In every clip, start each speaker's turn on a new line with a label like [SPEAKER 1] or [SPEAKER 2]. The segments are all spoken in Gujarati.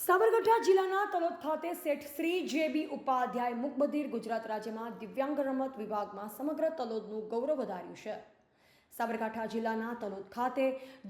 [SPEAKER 1] સાબરકાંઠા જિલ્લાના તલોદ ખાતે શેઠ શ્રી જે બી ઉપાધ્યાય મુખબધિર ગુજરાત રાજ્યમાં દિવ્યાંગ રમત વિભાગમાં સમગ્ર તલોદનું ગૌરવ વધાર્યું છે. સાબરકાંઠા જિલ્લાના તલોદ ખાતે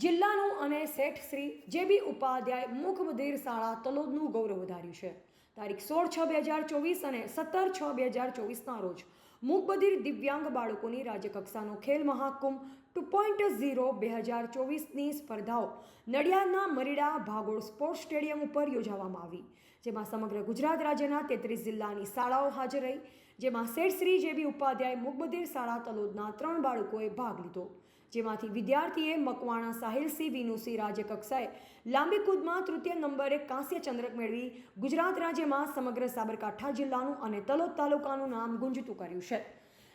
[SPEAKER 1] જિલ્લાનું અને શેઠ શ્રી જે બી ઉપાધ્યાય મુખબધિર શાળા તલોદનું ગૌરવ વધાર્યું છે. તારીખ સોળ છ બે હજાર ચોવીસ અને સત્તર છ બે હજાર ચોવીસના રોજ મુખબધિર દિવ્યાંગ બાળકોની રાજ્યકક્ષાનો Khel Mahakumbh two point zero બે હજાર ચોવીસની સ્પર્ધાઓ નડિયાદના મરીડા ભાગોળ સ્પોર્ટ્સ સ્ટેડિયમ ઉપર યોજવામાં આવી, જેમાં સમગ્ર ગુજરાત રાજ્યના તેત્રીસ જિલ્લાની શાળાઓ હાજર રહી, જેમાં શેઠ શ્રી જેબી ઉપાધ્યાય મુકબદીર શાળા તલોદના ત્રણ બાળકોએ ભાગ લીધો, જેમાંથી વિદ્યાર્થીએ મકવાણા સાહિલસિંહ વિનુસિંહ રાજ્યકક્ષાએ લાંબી કૂદમાં તૃતીય નંબરે કાંસ્ય ચંદ્રક મેળવી ગુજરાત રાજ્યમાં સમગ્ર સાબરકાંઠા જિલ્લાનું અને તલોદ તાલુકાનું નામ ગુંજતું કર્યું છે.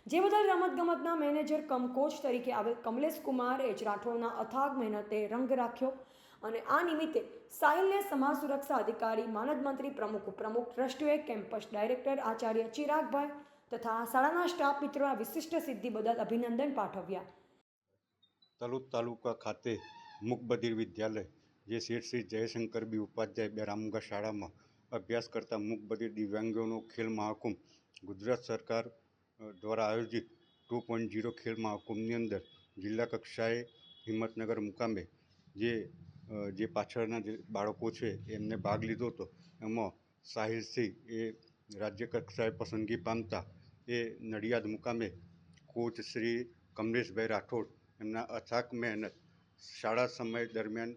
[SPEAKER 1] જે બદલ રમતગમતના મેનેજર કમ કોચ તરીકે આવેલ કમલેશ કુમાર એચ રાઠોડના અથાગ મહેનતે રંગ રાખ્યો અને આ નિમિત્તે સાહિલને સમાજ સુરક્ષા અધિકારી, માનદ મંત્રી પ્રમુખ, ઉપપ્રમુખ ટ્રસ્ટીઓએ કેમ્પસ ડાયરેક્ટર આચાર્ય ચિરાગભાઈ તથા શાળાના સ્ટાફ મિત્રોના વિશિષ્ટ સિદ્ધિ બદલ અભિનંદન પાઠવ્યા.
[SPEAKER 2] તલુદ તાલુકા ખાતે મુકબધિર વિદ્યાલય, જે શેઠ શ્રી જયશંકર બી ઉપાધ્યાય બેરામુગા શાળામાં અભ્યાસ કરતા મુકબધિર દિવ્યાંગોનો ખેલ મહાકુંભ, ગુજરાત સરકાર દ્વારા આયોજિત ટુ પોઈન્ટ ઝીરો ખેલ મહાકુંભની અંદર જિલ્લા કક્ષાએ હિંમતનગર મુકામે જે જે પાછળના જે બાળકો છે એમને ભાગ લીધો હતો, એમાં સાહિલસિંહ એ રાજ્ય કક્ષાએ પસંદગી પામતા એ નડિયાદ મુકામે કોચ શ્રી કમલેશભાઈ રાઠોડ એમના અથાક મહેનત શાળા સમય દરમિયાન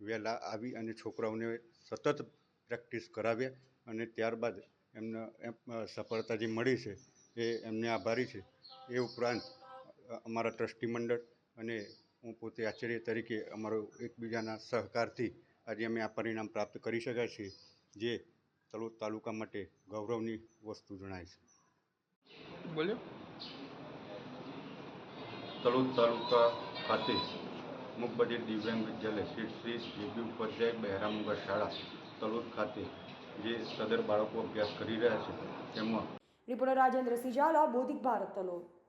[SPEAKER 2] વહેલા આવી અને છોકરાઓને સતત પ્રેક્ટિસ કરાવ્યા અને ત્યારબાદ એમને, એમ સફળતા જે મળી છે એ એમને આભારી છે. એ ઉપરાંત અમારા ટ્રસ્ટી મંડળ અને હું પોતે આચાર્ય તરીકે અમારો એકબીજાના સહકારથી આજે અમે આ પરિણામ પ્રાપ્ત કરી શક્યા છીએ જે તલોદ તાલુકા માટે ગૌરવની વસ્તુ જણાય છે.
[SPEAKER 3] બોલ્યો
[SPEAKER 2] તલોદ તાલુકા ખાતે મુકબધિર દિવ્યાંગ વિદ્યાલય શ્રી શ્રી જેબી ઉપાધ્યાય બહેરામુગા શાળા તલોદ ખાતે જે સદર બાળકો અભ્યાસ કરી રહ્યા છે તેમાં
[SPEAKER 1] રિપોર્ટર રાજેન્દ્ર સિંહ ઝાલા બોધિક ભારત તલોદ